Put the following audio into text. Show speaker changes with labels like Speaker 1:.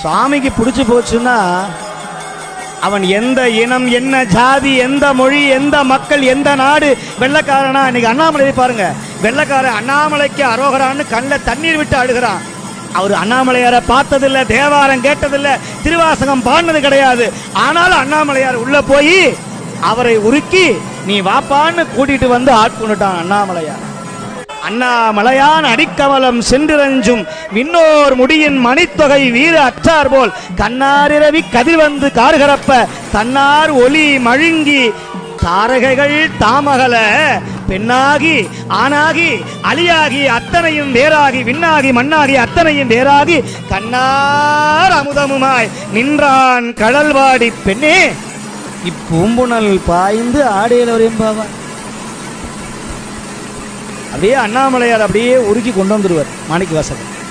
Speaker 1: சுவாமிக்கு பிடிச்சு போச்சுன்னா அவன் எந்த இனம் என்ன ஜாதி எந்த மொழி எந்த மக்கள் எந்த நாடு வெள்ளக்காரனா? இன்னைக்கு அண்ணாமலை பாருங்க. வெள்ளக்காரன் அண்ணாமலைக்கு அரோகரான்னு கண்ணில் தண்ணீர் விட்டு அழுகிறான். அவர் அண்ணாமலையாரை பார்த்ததில்ல தேவாரம் கேட்டதில்ல திருவாசகம் பாடினது கிடையாது. ஆனாலும் அண்ணாமலையார் உள்ள போய் அவரை உருக்கி நீ வாப்பான்னு கூட்டிட்டு வந்து ஆட்கொண்டுட்டான் அண்ணாமலையார். அண்ணாமலையான் அடிக்கமலம் சென்றிரஞ்சும் விண்ணோர் முடியின் மணித்தொகை வீர அற்றார் போல் கண்ணாரிரவி கதிர் வந்து கார்கரப்ப தன்னார் ஒளி மழுங்கி தாரகைகள் தாமகல. பெண்ணாகி ஆணாகி அலியாகி அத்தனையும் வேறாகி விண்ணாகி மண்ணாகி அத்தனையும் வேறாகி கண்ணார் அமுதமுமாய் நின்றான் கடல்வாடி பெண்ணே. இப்பூம்புணல் பாய்ந்து ஆடையில் வரையும் அப்படியே அண்ணாமலையார் அப்படியே உருக்கி கொண்டு வந்துடுவார் மாணிக்க வாசகர்